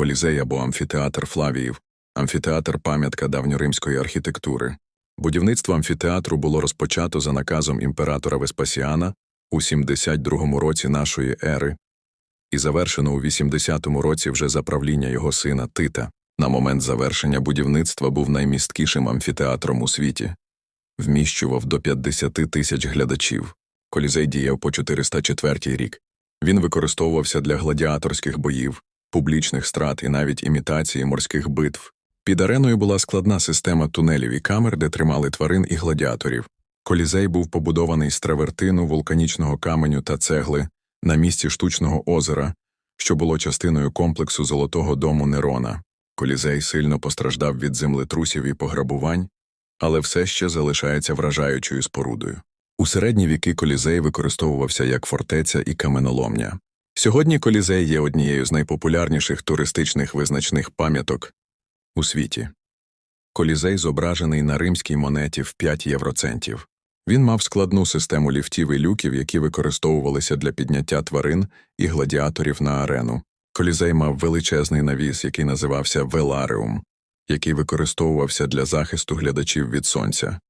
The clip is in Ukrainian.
колізей або амфітеатр Флавіїв, амфітеатр пам'ятка давньоримської архітектури. Будівництво амфітеатру було розпочато за наказом імператора Веспасіана у 72 році нашої ери і завершено у 80-му році вже за правління його сина Тита. На момент завершення будівництва був наймісткішим амфітеатром у світі. Вміщував до 50 тисяч глядачів. Колізей діяв по 404 рік. Він використовувався для гладіаторських боїв, публічних страт і навіть імітації морських битв. Під ареною була складна система тунелів і камер, де тримали тварин і гладіаторів. Колізей був побудований з травертину, вулканічного каменю та цегли на місці штучного озера, що було частиною комплексу Золотого дому Нерона. Колізей сильно постраждав від землетрусів і пограбувань, але все ще залишається вражаючою спорудою. У середні віки колізей використовувався як фортеця і каменоломня. Сьогодні колізей є однією з найпопулярніших туристичних визначних пам'яток у світі. Колізей зображений на римській монеті в 5 євроцентів. Він мав складну систему ліфтів і люків, які використовувалися для підняття тварин і гладіаторів на арену. Колізей мав величезний навіс, який називався веларіум, який використовувався для захисту глядачів від сонця.